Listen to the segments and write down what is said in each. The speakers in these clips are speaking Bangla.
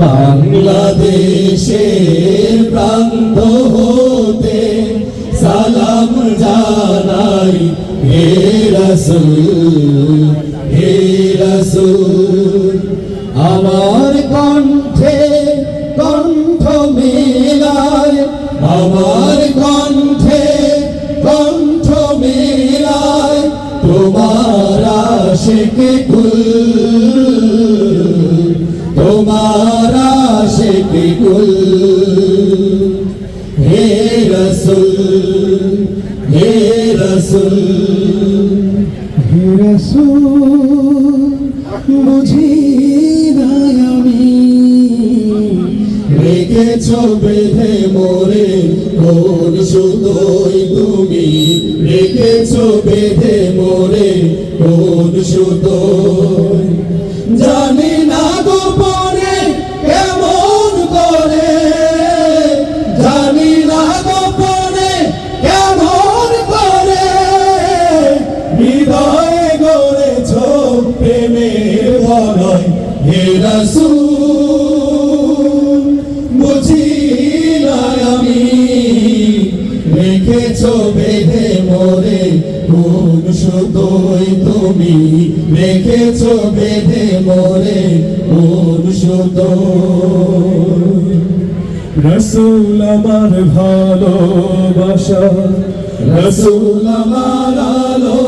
বাংলাদেশের প্রান্ত হতে সালাম জানাই হে রসুল হে রসুল। আমার কণ্ঠে কণ্ঠ মেলায়, আমার কণ্ঠে কণ্ঠ মেলায় তোমার আশিকে কুল হে রসুল। হে রসুল বুঝি আমি। রেখেছ বেঁধে মোরে কোন সুতোই তুমি। রেখেছ বেঁধে মোরে কোন সুতোই। জানি না প্রেমের বলয় হে রসুল বুঝি না আমি রেখেছ বেঁধে মোরে কোন সুতোই তুমি। রেখেছ বেঁধে মোরে কোন সুতোই রসুল আমার ভালোবাসা রসুল আমার আলো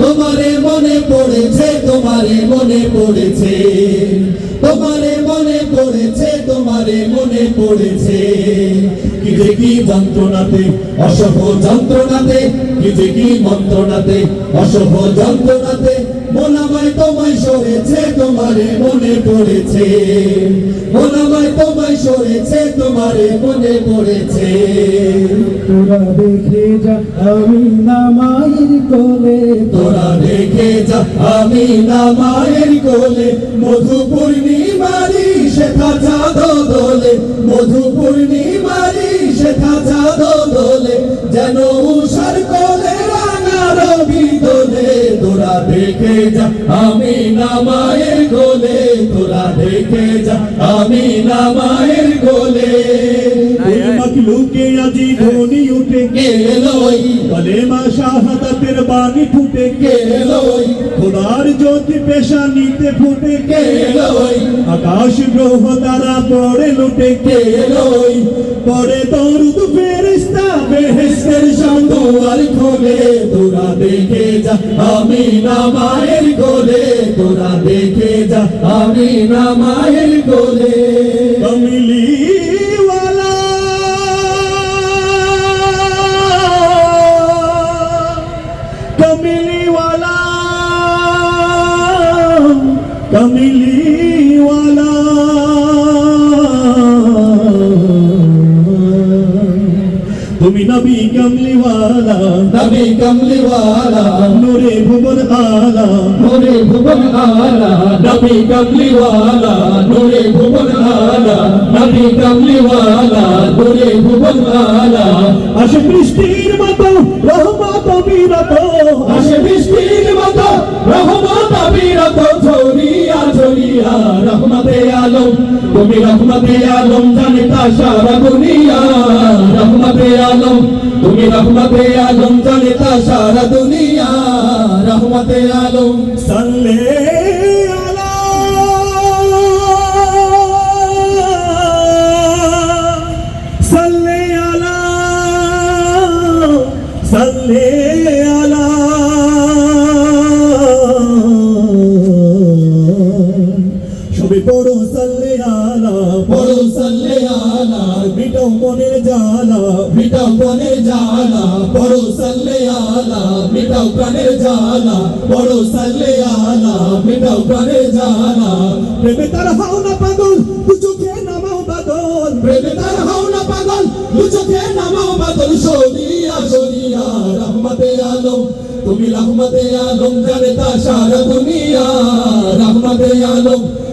তোমারে মনে পড়েছে তোমারে মনে পড়েছে, তোমারে মনে পড়েছে, তোমারে মনে পড়েছে, কি যে কি যন্ত্রণাতে অসহ যন্ত্রণাতে কি যে কি মন্ত্রণাতে অসহ যন্ত্রণাতে মনামায় তোমায় সরেছে তোমারে মনে পড়েছে। মনামায় তোমায় সরেছে তোমারে মনে পড়েছে। তোরা দেখে যা আমি না মায়ের কোলে। তোরা দেখে যা আমি না মায়ের কোলে। মধু পূর্ণিমারি শেখা চাঁদ দোলে। মধু পূর্ণিমারি শেখা চাঁদ দোলে। যেন উষার দেখে যা আমি না মায়ের কোলে তোরা দেখে যা আমি না মায়ের কোলে। মখলুকে আজি ধ্বনি উঠে কে কলেমা শাহাদাতের বাণী ফুটে কে খোদার জ্যোতি পেশা নিতে ফুটে আকাশ গ্রহ তারা পড়ে লুটে কে লই পরে দরুদ ফেরেশতা বেহেস্তের সন্দুয়ার খোলে। তোরা দেখে যা আমি না মায়ের কোলে তোরা দেখে যা আমি না মায়ের কোলে কমলি ওয়ালা তুমি নবী কমলি ওয়ালা নবী কমলিওয়ালা নূরে ভুবন আলা নূরে ভুবন আলা নবী কমলিওয়ালা নূরে ভুবন আলা নবী কমলিওয়ালা নূরে ভুবন আলা। আসে বৃষ্টির মতো রহমত বিরত। আসে বৃষ্টির মতো রহমত বিরত ঝরিয়া ঝরিয়া রহমতে আলম। তুমি রহমতে আলম জানতা সারা দুনিয়া। রহমতে আলম জানতা সারা দুনিয়া রহমতে আলম সাল্লে সাল্লে আলা সাল্লে আলা। মিটাও প্রাণের জ্বালা পড়ো সাল্লে আলা মিটাও প্রাণের জ্বালা পড়ো সাল্লে আলা মিটাও প্রাণের জ্বালা। প্রেমে তার হাও না পাগল দু চোখে নামাও বাদল। প্রেমে তার হও না পাগল দু চোখে নামাও বাদল। সরিয়া সরিয়া রহমতে আলম তুমি রহমতে আলম জানে তা সারা দুনিয়া। রহমতে আলম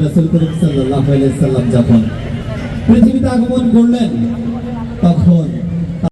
রাসূল করিম সাল্লাল্লাহু আলাইহি সাল্লাম যখন পৃথিবীতে তখন